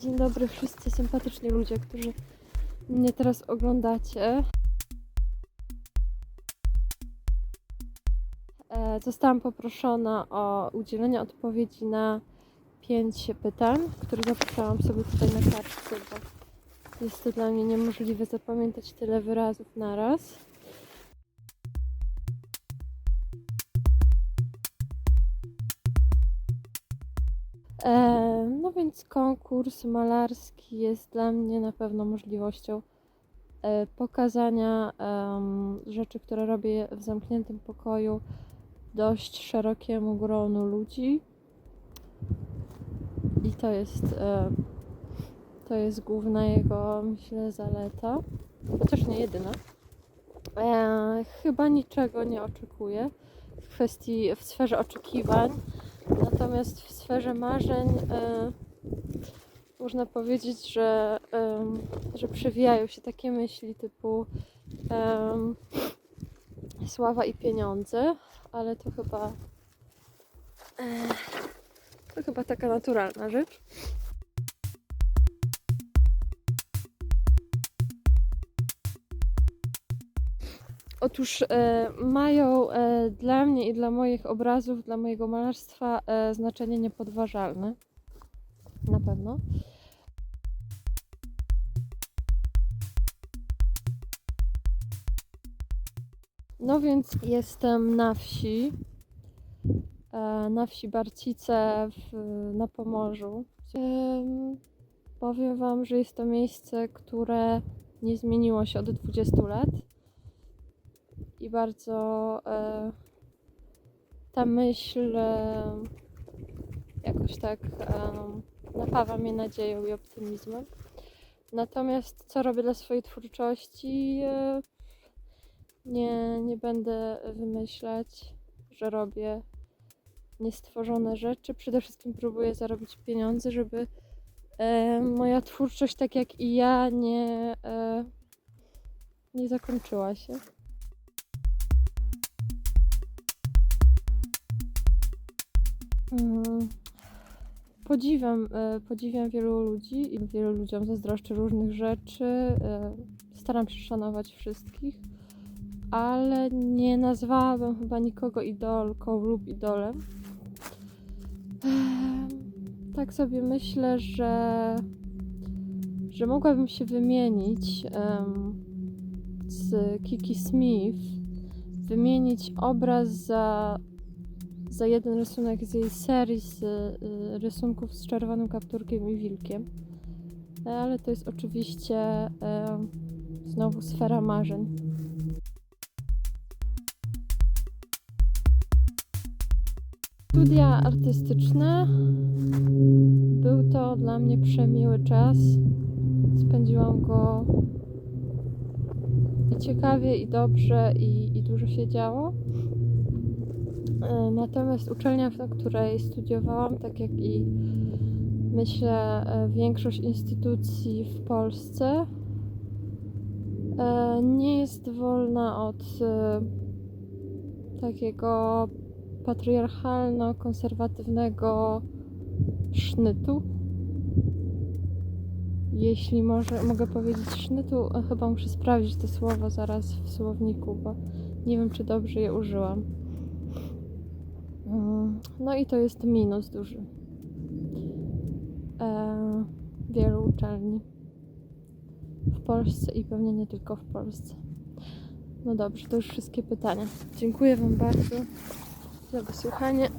Dzień dobry wszyscy sympatyczni ludzie, którzy mnie teraz oglądacie. E, Zostałam poproszona o udzielenie odpowiedzi na pięć pytań, które zapisałam sobie tutaj na kartce, bo jest to dla mnie niemożliwe zapamiętać tyle wyrazów naraz. E, no więc konkurs malarski jest dla mnie na pewno możliwością e, pokazania rzeczy, które robię w zamkniętym pokoju dość szerokiemu gronu ludzi. I to jest, e, to jest główna jego, myślę, zaleta. Chociaż nie jedyna. E, chyba niczego nie oczekuję w kwestii, w sferze oczekiwań. Natomiast w sferze marzeń e, można powiedzieć, że, że przewijają się takie myśli typu sława i pieniądze, ale to chyba e, to chyba taka naturalna rzecz. Otóż e, mają e, dla mnie i dla moich obrazów, dla mojego malarstwa e, znaczenie niepodważalne. Na pewno. No więc jestem na wsi, e, na wsi Barcice w, na Pomorzu. Em, powiem Wam, że jest to miejsce, które nie zmieniło się od 20 lat i bardzo e, ta myśl e, jakoś tak e, napawa mnie nadzieją i optymizmem. Natomiast co robię dla swojej twórczości? E, nie, nie będę wymyślać, że robię niestworzone rzeczy. Przede wszystkim próbuję zarobić pieniądze, żeby e, moja twórczość, tak jak i ja, nie, e, nie zakończyła się. Podziwiam, e, podziwiam wielu ludzi i wielu ludziom zazdroszczę różnych rzeczy. e, Staram się szanować wszystkich, ale nie nazwałabym chyba nikogo idolką lub idolem. Em, Tak sobie myślę, że, że mogłabym się wymienić z Kiki Smith, wymienić obraz za za jeden rysunek z jej serii z y, rysunków z czerwonym kapturkiem i wilkiem. E, Ale to jest oczywiście e, znowu sfera marzeń. Studia artystyczne. Był to dla mnie przemiły czas. Spędziłam go i ciekawie, i dobrze, i, i dużo się działo. E, Natomiast uczelnia, na której studiowałam, tak jak i myślę e, większość instytucji w Polsce, e, nie jest wolna od takiego patriarchalno-konserwatywnego sznytu. Jeśli może, mogę powiedzieć sznytu, chyba muszę sprawdzić to słowo zaraz w słowniku, bo nie wiem, czy dobrze je użyłam. Mm, no i to jest minus duży e, wielu uczelni w Polsce i pewnie nie tylko w Polsce. No dobrze, to już wszystkie pytania. Dziękuję Wam bardzo za wysłuchanie.